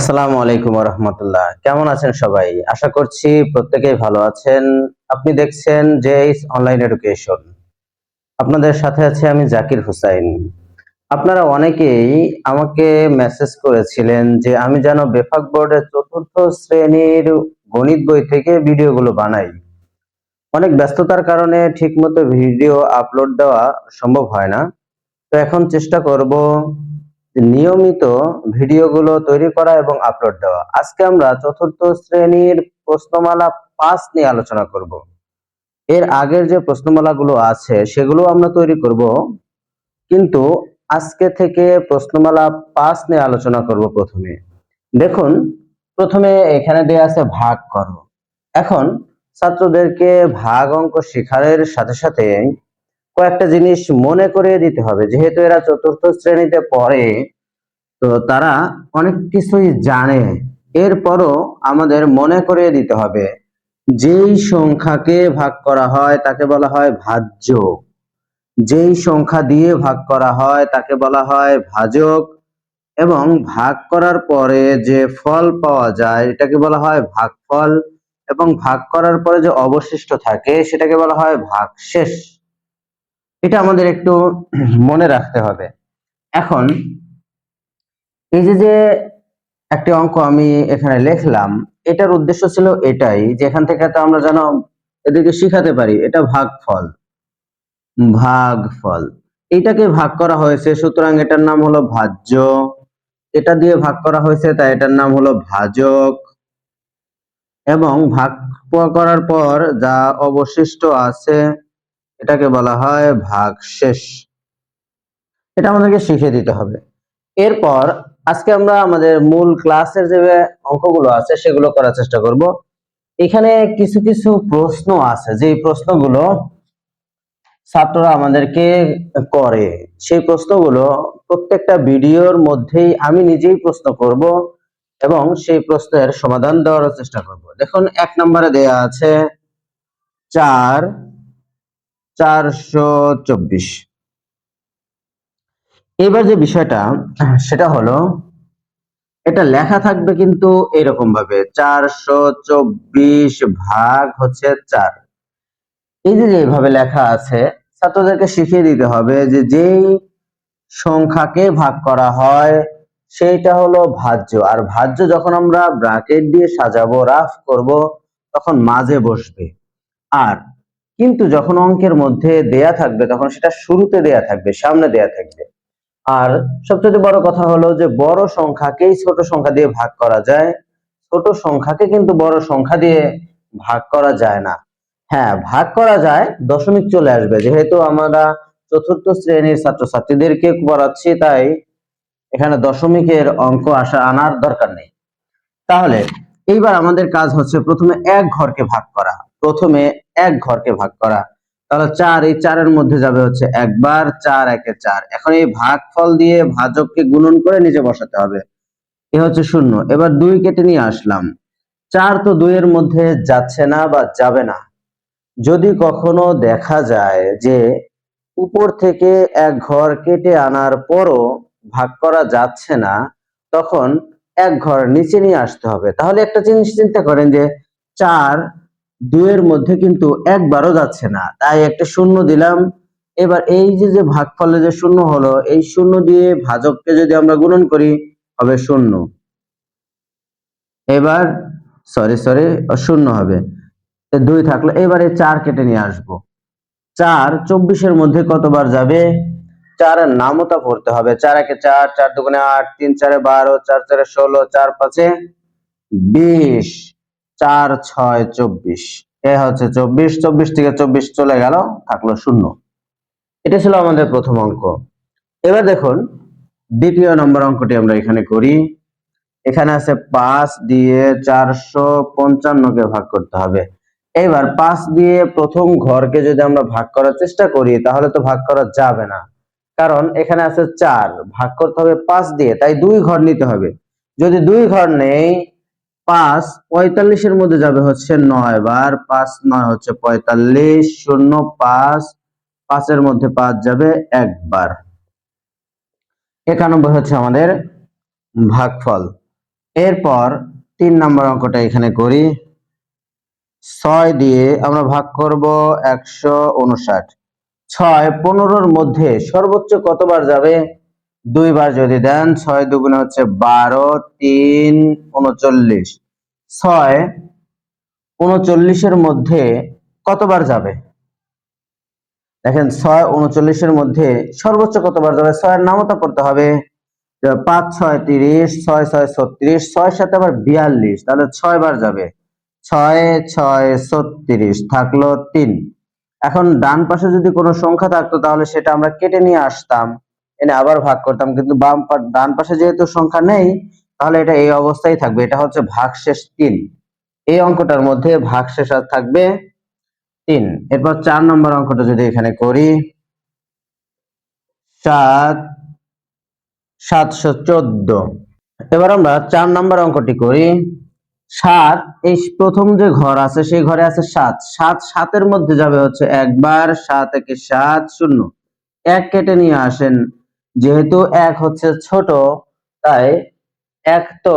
আসসালামু আলাইকুম রহমতুল্লাহ কেমন আছেন সবাই? আশা করছি প্রত্যেকেই ভালো আছেন। আপনি দেখছেন যে অনলাইন এডুকেশন। আপনাদের সাথে আছে আমি জাকির হুসাইন। আপনারা অনেকেই আমাকে মেসেজ করেছিলেন যে আমি যেন বেফাক বোর্ডের চতুর্থ শ্রেণির গণিত বই থেকে ভিডিওগুলো বানাই। অনেক ব্যস্ততার কারণে ঠিকমতো ভিডিও আপলোড দেওয়া সম্ভব হয় না। তো এখন চেষ্টা করব নিয়মিত ভিডিওগুলো তৈরি করা এবং আপলোড দেওয়া। আজকে আমরা চতুর্থ শ্রেণির প্রশ্নমালা পাঁচ নিয়ে আলোচনা করব। এর আগের যে প্রশ্নমালাগুলো আছে, সেগুলো আমরা তৈরি করব। কিন্তু আজকে থেকে প্রশ্নমালা পাঁচ নিয়ে আলোচনা করব প্রথমে। দেখুন, প্রথমে এখানে দেয়া আছে ভাগ করো। এখন ছাত্রদেরকে ভাগ অঙ্ক শেখারের সাথে সাথে কয়েকটা জিনিস মনে করিয়ে দিতে হবে। যেহেতু এরা চতুর্থ শ্রেণীতে পড়ে, তো তারা অনেক কিছুই জানে। এরপরও আমাদের মনে করিয়ে দিতে হবে, যেই সংখ্যাকে ভাগ করা হয় তাকে বলা হয় ভাজ্য যেই সংখ্যা দিয়ে ভাগ করা হয় তাকে বলা হয় ভাজক। এবং ভাগ করার পরে যে ফল পাওয়া যায়, এটাকে বলা হয় ভাগফল। এবং ভাগ করার পরে যে অবশিষ্ট থাকে, সেটাকে বলা হয় ভাগশেষ। এটা আমাদের একটু মনে রাখতে হবে। এখন, এই যে যে একটি অঙ্ক আমি এখানে লিখলাম, এটার উদ্দেশ্য ছিল এটাই যে এখান থেকে তো আমরা যেন এদেরকে শিখাতে পারি, এটা ভাগফল। ভাগফল। এটাকে ভাগ করা হয়েছে, সুতরাং এটার নাম হলো ভাজ্য। এটা দিয়ে ভাগ করা হয়েছে, তাই এটার নাম হলো ভাজক। এবং ভাগ করার পর যা অবশিষ্ট আছে এটাকে বলা হয় ভাগশেষ। এটা আমাদেরকে শিখে দিতে হবে। এরপর আজকে আমরা আমাদের মূল ক্লাসের যে অঙ্কগুলো আছে সেগুলো করার চেষ্টা করব। এখানে কিছু কিছু প্রশ্ন আছে। যে প্রশ্নগুলো ছাত্ররা আমাদেরকে করে, সেই প্রশ্নগুলো প্রত্যেকটা ভিডিওর মধ্যেই আমি নিজেই প্রশ্ন করব এবং সেই প্রশ্নের সমাধান দেওয়ার চেষ্টা করব। দেখুন, এক নম্বরে দেয়া আছে, চার চারশো চব্বিশ। এবার যে বিষয়টা, সেটা হলো, এটা লেখা থাকবে কিন্তু এরকম ভাবে চারশো চব্বিশ ভাগ হচ্ছে চার। এই যে যেভাবে লেখা আছে, ছাত্রদেরকে শিখিয়ে দিতে হবে যে যেই সংখ্যাকে ভাগ করা হয়, সেইটা হলো ভাজ্য। আর ভাজ্য যখন আমরা ব্রাকেট দিয়ে সাজাবো, রাফ করব, তখন মাঝে বসবে। আর কিন্তু যখন অঙ্কের মধ্যে দেয়া থাকবে, তখন সেটা শুরুতে দেয়া থাকবে, সামনে দেয়া থাকবে। আর সবচেয়ে বড় কথা হলো যে, বড় সংখ্যাকেই ছোট সংখ্যা দিয়ে ভাগ করা যায়। ছোট সংখ্যাকে কিন্তু বড় সংখ্যা দিয়ে ভাগ করা যায় না। হ্যাঁ ভাগ করা যায়, দশমিক চলে আসবে। যেহেতু আমরা চতুর্থ শ্রেণির ছাত্রছাত্রীদেরকে পড়াচ্ছি, তাই এখানে দশমিকের অঙ্ক আসা আনার দরকার নেই। তাহলে, এইবার আমাদের কাজ হচ্ছে প্রথমে এক ঘরকে ভাগ করা। প্রথমে এক ঘরকে ভাগ করা। তাহলে চার, এই চারের মধ্যে যাবে হচ্ছে একবার, চার, একে চার। এখন এই ভাগ ফল দিয়ে ভাজককে গুণন করে নিচে বসাতে হবে। এ হচ্ছে শূন্য। এবার দুই কেটে নিয়ে আসলাম। চার তো দুইয়ের মধ্যে যাচ্ছে না বা যাবে না। যদি কখনো দেখা যায় যে উপর থেকে এক ঘর কেটে আনার পরও ভাগ করা যাচ্ছে না, তখন এক ঘর নিচে নিয়ে আসতে হবে। তাহলে একটা জিনিস চিন্তা করেন যে চার দুইয়ের মধ্যে কিন্তু একবারও যাচ্ছে না। তাই একটা শূন্য দিলাম। এবার এই যে যে ভাগফলে যে শূন্য হলো, এই শূন্য দিয়ে ভাজককে যদি আমরা গুণন করি, হবে শূন্য। এবার সরি সরি শূন্য হবে। দুই থাকল। এবারে চার কেটে নিয়ে আসব। চার, চব্বিশের মধ্যে কতবার যাবে? চারের নামতা পড়তে হবে। চার একে চার চার দুগুণে আট, তিন চারে বারো, চার চারে ষোলো, চার পাঁচে বিশ। চার, ছয়, চব্বিশ। এ হচ্ছে চব্বিশ চব্বিশ থেকে চব্বিশ চলে গেল, থাকল শূন্য। এটা ছিল আমাদের প্রথম অঙ্ক। এবার দেখুন, দ্বিতীয় নম্বর অঙ্কটি আমরা এখানে করি। এখানে আছে পাঁচ দিয়ে চারশো পঞ্চান্নকে ভাগ করতে হবে। এবার পাঁচ দিয়ে প্রথম ঘরকে যদি আমরা ভাগ করার চেষ্টা করি, তাহলে তো ভাগ করা যাবে না। কারণ এখানে আছে চার, ভাগ করতে হবে পাঁচ দিয়ে, তাই দুই ঘর নিতে হবে। যদি দুই ঘর নেই পাঁচ পঁয়তাল্লিশের মধ্যে যাবে হচ্ছে নয় বার পাঁচ নয় হচ্ছে পঁয়তাল্লিশ, শূন্য পাঁচ, পাঁচের মধ্যে পাঁচ যাবে একবার। একানব্বই হচ্ছে আমাদের ভাগফল। এরপর তিন নম্বর অঙ্কটা এখানে করি। ছয় দিয়ে আমরা ভাগ করব একশো উনষাট। ছয় পনেরোর মধ্যে সর্বোচ্চ কতবার যাবে? দুইবার যদি দেন, ছয় দুগুণে হচ্ছে বারো, তিন, উনচল্লিশ। ছয় উনচল্লিশের মধ্যে কতবার যাবে? দেখেন, ছয় উনচল্লিশের মধ্যে সর্বোচ্চ কতবার যাবে? ছয়ের নামতা পড়তে হবে। পাঁচ, ছয়, তিরিশ, ছয় ছয়, ছত্রিশ ছয় সাথে আবার বিয়াল্লিশ, তাহলে ছয় বার যাবে। ছয় ছয়, ছত্রিশ থাকল তিন। এখন ডান পাশে যদি কোনো সংখ্যা থাকতো, তাহলে সেটা আমরা কেটে নিয়ে আসতাম। এনে আবার ভাগ করতাম। কিন্তু বাম ডান পাশে যেহেতু সংখ্যা নেই, তাহলে এটা এই অবস্থায় থাকবে। এটা হচ্ছে ভাগশেষ তিন। এই অঙ্কটার মধ্যে ভাগশেষ আর থাকবে তিন। এরপর চার নম্বর অঙ্কটা যদি এখানে করি, সাত, সাতশো চোদ্দ। এবার আমরা চার নম্বর অঙ্কটি করি, সাত, এই প্রথম যে ঘর আছে, সেই ঘরে আছে সাত। সাত সাতের মধ্যে যাবে হচ্ছে একবার, সাত একে সাত, শূন্য। এক কেটে নিয়ে আসেন যেহেতু এক হচ্ছে ছোট, তাই এক তো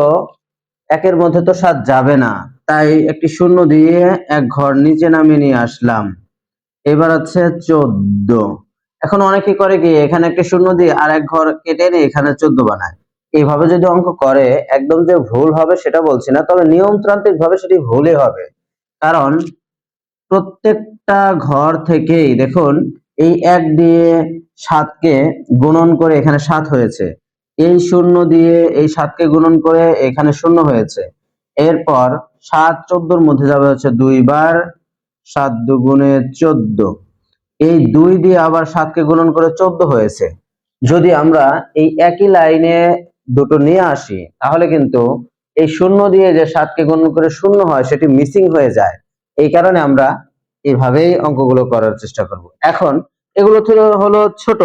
একের মধ্যে তো সাত যাবে না। তাই একটি শূন্য দিয়ে এক ঘর নিচে নামিয়ে নিয়ে আসলাম। এবার হচ্ছে চোদ্দ। এখন অনেকে করে কি, এখানে একটা শূন্য দিয়ে আর এক ঘর কেটে এনে এখানে চোদ্দ বানায়। এইভাবে যদি অঙ্ক করে, একদম যে ভুল হবে সেটা বলছি না, তবে নিয়মতান্ত্রিক ভাবে সেটি ভুলই হবে। কারণ প্রত্যেকটা ঘর থেকেই, দেখুন, এই এক দিয়ে সাতকে গুণন করে এখানে সাত হয়েছে। এই শূন্য দিয়ে এই সাতকে গুণন করে এখানে শূন্য হয়েছে। এরপর সাত চোদ্দোর মধ্যে যাবে হচ্ছে দুইবার সাত দুগুণে চোদ্দ। এই দুই দিয়ে আবার সাতকে গুণন করে চোদ্দ হয়েছে। যদি আমরা এই একই লাইনে দুটো নিয়ে আসি, তাহলে কিন্তু এই শূন্য দিয়ে যে সাতকে গুণন করে শূন্য হয়, সেটি মিসিং হয়ে যায়। এই কারণে আমরা এইভাবেই অঙ্কগুলো করার চেষ্টা করব। এখন এগুলো হলো ছোট।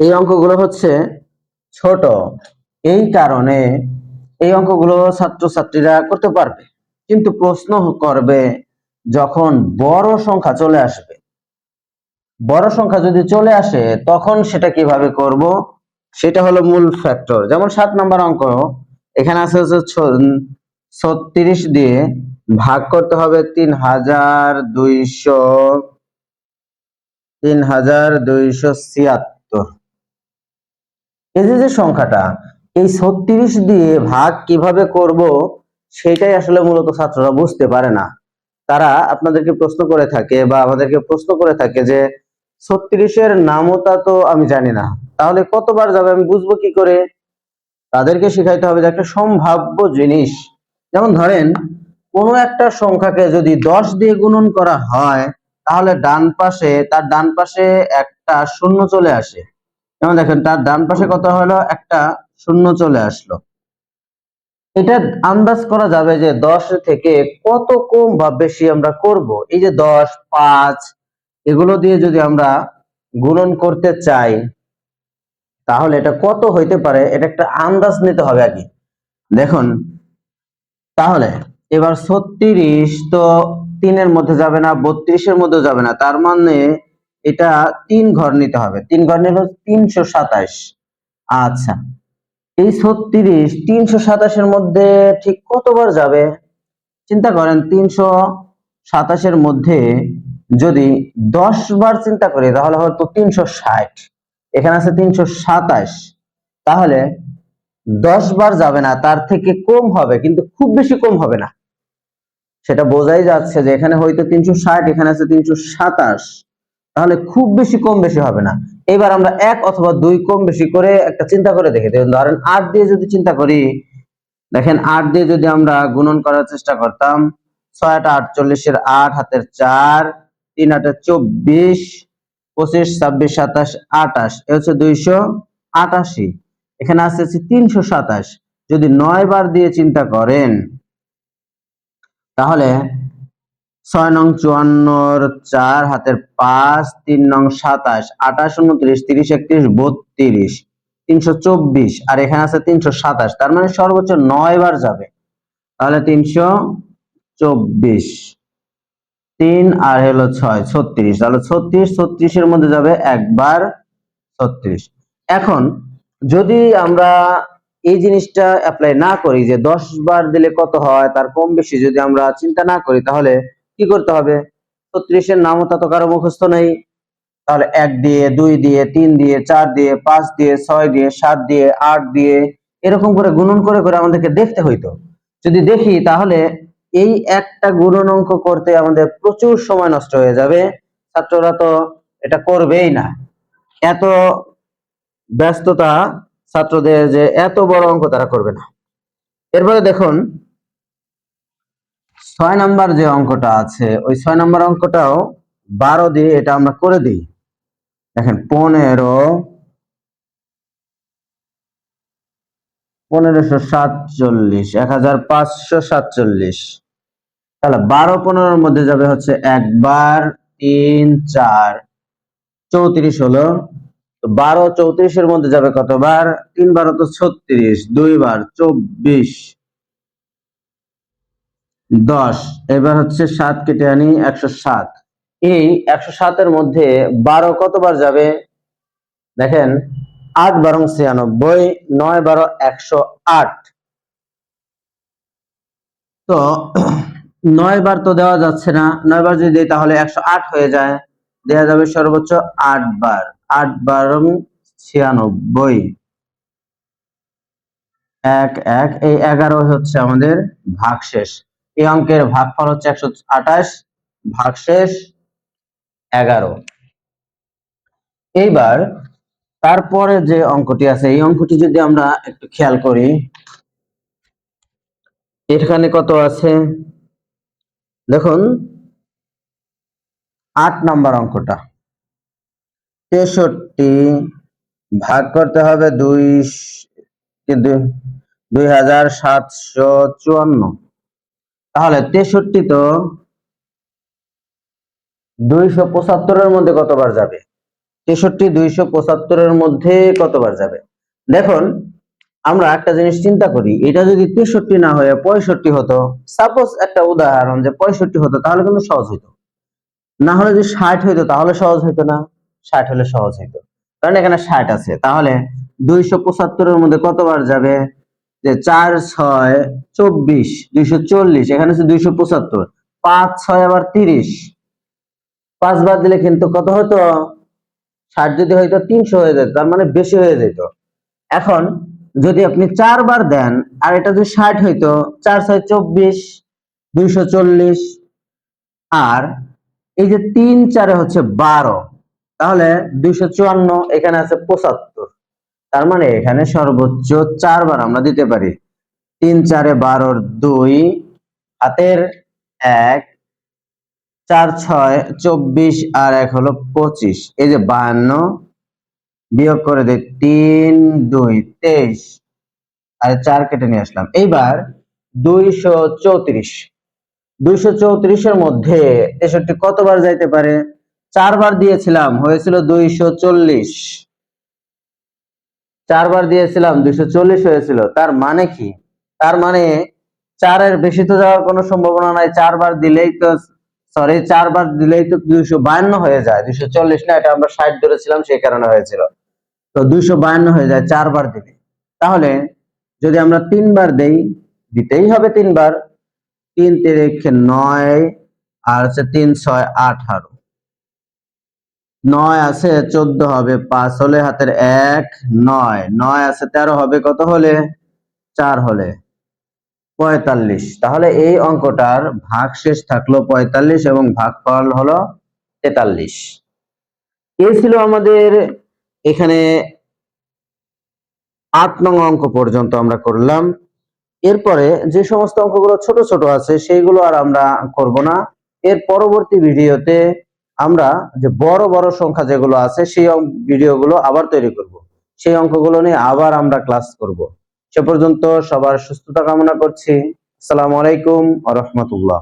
এই অঙ্কগুলো হচ্ছে ছোট। এই কারণে এই অঙ্কগুলো ছাত্রছাত্রীরা করতে পারবে। কিন্তু প্রশ্ন করবে যখন বড় সংখ্যা চলে আসবে। বড় সংখ্যা যদি চলে আসে, তখন সেটা কীভাবে করব? সেটা হলো মূল ফ্যাক্টর যেমন সাত নাম্বার অঙ্ক, এখানে আছে হচ্ছে ছত্রিশ দিয়ে ভাগ করতে হবে তিন হাজার দুইশো তিন হাজার দুইশো ছিয়াত্তর। এই যে যে সংখ্যাটা, এই ছত্রিশ দিয়ে ভাগ কীভাবে করব, সেটাই আসলে মূলত ছাত্ররা বুঝতে পারে না। তারা আপনাদেরকে প্রশ্ন করে থাকে বা আমাদেরকে প্রশ্ন করে থাকে যে, ছত্রিশের নামতা তো আমি জানি না, তাহলে কতবার যাবে, আমি বুঝব কি করে? তাদেরকে শেখাইতে হবে যে একটা সম্ভাব্য জিনিস। যেমন ধরেন, কোনো একটা সংখ্যাকে যদি দশ দিয়ে গুণন করা হয় তাহলে ডান পাশে, তার ডান পাশে একটা শূন্য চলে আসে। যেমন দেখেন, তার ডান পাশে কত হলো? একটা শূন্য চলে আসলো। এটা আন্দাজ করা যাবে যে দশ থেকে কত কম বা বেশি আমরা করব? এই যে দশ, পাঁচ, এগুলো দিয়ে যদি আমরা গুণন করতে চাই, তাহলে এটা কত হইতে পারে? এটা একটা আন্দাজ নিতে হবে আগে। দেখুন, তাহলে এবার ছত্রিশ, তো তিনের মধ্যে যাবে না, বত্রিশের মধ্যে যাবে না। তার মানে এটা তিন ঘর নিতে হবে। তিন ঘর নিলে তিনশো সাতাশ। আচ্ছা। এই ছত্রিশ তিনশো সাতাশের মধ্যে ঠিক কতবার যাবে? চিন্তা করেন, তিনশো সাতাশের মধ্যে যদি দশ বার চিন্তা করি, তাহলে হয়তো তিনশো ষাট। এখানে আছে তিনশো সাতাশ। তাহলে দশ বার যাবে না, তার থেকে কম হবে, কিন্তু খুব বেশি কম হবে না। সেটা বোঝাই যাচ্ছে যে এখানে হয়তো তিনশো ষাট, এখানে আছে তিনশো সাতাশ। তাহলে খুব বেশি, কম বেশি হবে না। এবার আমরা এক অথবা দুই কম বেশি করে একটা চিন্তা করে দেখি ধরেন আট দিয়ে যদি চিন্তা করি, দেখেন আট দিয়ে যদি আমরা গুণন করার চেষ্টা করতাম, ছয় আট আটচল্লিশের আট, হাতের চার, তিন আটে চব্বিশ, পঁচিশ, ছাব্বিশ, সাতাশ, আটাশ, এ হচ্ছে দুইশো আটাশি। এখানে আসছে হচ্ছে তিনশো সাতাশ। যদি নয় বার দিয়ে চিন্তা করেন তাহলে ছয় নং চুয়ান্নর চার হাতের পাঁচ, তিন নং সাতাশ, আঠাশ, উনত্রিশ, তিরিশ, একত্রিশ, বত্রিশ, তিনশো চব্বিশ, আর এখানে আছে তিনশো সাতাশ, তার মানে সর্বোচ্চ নয় বার যাবে। তাহলে তিনশো চব্বিশ, তিন আর হলো ছয়, ছত্রিশ, তাহলে ছত্রিশ, ছত্রিশের মধ্যে যাবে একবার ছত্রিশ। এখন যদি আমরা এই জিনিসটা অ্যাপ্লাই না করি যে দশ বার দিলে কত হয়, তার কম বেশি যদি আমরা চিন্তা না করি, তাহলে কি করতে হবে? ছত্রিশের নামও তত কারও মুখস্থ নেই। তাহলে এক দিয়ে, দুই দিয়ে, তিন দিয়ে, চার দিয়ে, পাঁচ দিয়ে, ছয় দিয়ে, সাত দিয়ে, আট দিয়ে, এরকম করে গুণন করে করে আমাদেরকে দেখতে হইতো যদি দেখি, তাহলে এই একটা গুণন অঙ্ক করতে আমাদের প্রচুর সময় নষ্ট হয়ে যাবে। ছাত্ররা তো এটা করবেই না। এত ব্যস্ততা ছাত্রদের যে এত বড় অঙ্ক তারা করবে না। এরপরে দেখুন, ছয় নাম্বার যে অঙ্কটা আছে, ওই ছয় নাম্বার অঙ্কটাও বারো দিয়ে এটা আমরা করে দিই। দেখেন, পনেরো, পনেরোশো সাতচল্লিশ, এক হাজার পাঁচশো সাতচল্লিশ। তাহলে বারো পনেরোর মধ্যে যাবে হচ্ছে একবার তিন চার, চৌত্রিশ হলো তো বারো চৌত্রিশের মধ্যে যাবে কতবার? তিন বারো তো ছত্রিশ দুইবার চব্বিশ। দশ, এবার হচ্ছে সাত কেটে আনি একশো সাত। এই একশো সাতের মধ্যে বারো কতবার যাবে? দেখেন, আট বারং ছিয়ানব্বই, নয় বারো একশো আট। তো নয় বার তো দেওয়া যাচ্ছে না। নয় বার যদি তাহলে একশো আট হয়ে যায়। দেওয়া যাবে সর্বোচ্চ আট বার। আট বারং ছিয়ানব্বই। এক এক, এই এগারো হচ্ছে আমাদের ভাগশেষ। এই অঙ্কের ভাগফল হচ্ছে একশো আঠাশ, ভাগশেষ এগারো। এইবার তারপরে যে অঙ্কটি আছে, এই অঙ্কটি যদি আমরা একটু খেয়াল করি, এখানে কত আছে? দেখুন, আট নাম্বার অঙ্কটা। তেষট্টি ভাগ করতে হবে দুই দুই হাজার সাতশো চুয়ান্ন। তাহলে তেষট্টি তো দুইশো পঁচাত্তরের মধ্যে কতবার যাবে? তেষট্টি দুইশো পঁচাত্তরের মধ্যে কতবার যাবে? দেখুন, আমরা একটা জিনিস চিন্তা করি, এটা যদি তেষট্টি না হয়ে পঁয়ষট্টি হতো সাপোজ একটা উদাহরণ যে পঁয়ষট্টি হতো, তাহলে কিন্তু সহজ হইতো। না হলে যদি ষাট হইতো, তাহলে সহজ হইতো না। ষাট হলে সহজ হইতো। কারণ এখানে ষাট আছে। তাহলে দুইশো পঁচাত্তরের মধ্যে কতবার যাবে? যে চার ছয় চব্বিশ, দুইশো চল্লিশ, এখানে হচ্ছে দুইশো পঁচাত্তর। পাঁচ ছয় আবার তিরিশ। পাঁচ বার দিলে কিন্তু কত হতো? ষাট যদি হয়তো তিনশো হয়ে যেত, তার মানে বেশি হয়ে যেত। এখন যদি আপনি চারবার দেন, আর এটা যদি ষাট হইতো, চার ছয় চব্বিশ, দুইশো চল্লিশ, আর এই যে তিন চারে হচ্ছে বারো। তাহলে দুইশো চুয়ান্ন এখানে আছে পঁচাত্তর। তার মানে এখানে সর্বোচ্চ চারবার আমরা দিতে পারি। তিন চারে বারোর দুই, হাতের এক, চার ছয়, চব্বিশ, আর এক হলো পঁচিশ। এই যে বাহান্ন বিয়োগ করে দেয় তিন, দুই, তেইশ। আর চার কেটে নিয়ে আসলাম। এইবার দুইশো চৌত্রিশ। দুইশো চৌত্রিশের মধ্যে তেষট্টি কতবার যাইতে পারে? চারবার দিয়েছিলাম, হয়েছিল দুইশো চল্লিশ। চারবার দিয়েছিলাম, দুইশো চল্লিশ হয়েছিল। তার মানে কি? তার মানে চারের বেশি তো যাওয়ার কোনো সম্ভাবনা নাই, চারবার দিলেই তো সরি চারবার দিলেই তো দুইশো বায়ান্ন হয়ে যায়। দুইশো চল্লিশ না, এটা আমরা ষাট ধরেছিলাম, সেই কারণে হয়েছিল। তো দুইশো বায়ান্ন হয়ে যায় চারবার দিলে। তাহলে যদি আমরা তিনবার দেই, দিতেই হবে তিনবার। তিন তিরিখে নয়, আর হচ্ছে তিন ছয় আঠারো। নয় আছে চোদ্দ হবে, পাঁচ হলে হাতের এক, নয়। নয় আছে তেরো হবে, কত হলে? চার হলে। পঁয়তাল্লিশ। তাহলে এই অঙ্কটার ভাগ শেষ থাকল পঁয়তাল্লিশ এবং ভাগ ফল হলো তেতাল্লিশ। এ ছিল আমাদের এখানে আট নং অঙ্ক পর্যন্ত আমরা করলাম। এরপরে যে সমস্ত অঙ্কগুলো ছোট ছোট আছে, সেইগুলো আর আমরা করব না। এর পরবর্তী ভিডিওতে আমরা যে বড় বড় সংখ্যা যেগুলো আছে, সেই ভিডিওগুলো আবার তৈরি করব। সেই অঙ্কগুলো নিয়ে আবার আমরা ক্লাস করব। সে পর্যন্ত সবার সুস্থতা কামনা করছি। আসসালামু আলাইকুম রহমতুল্লাহ।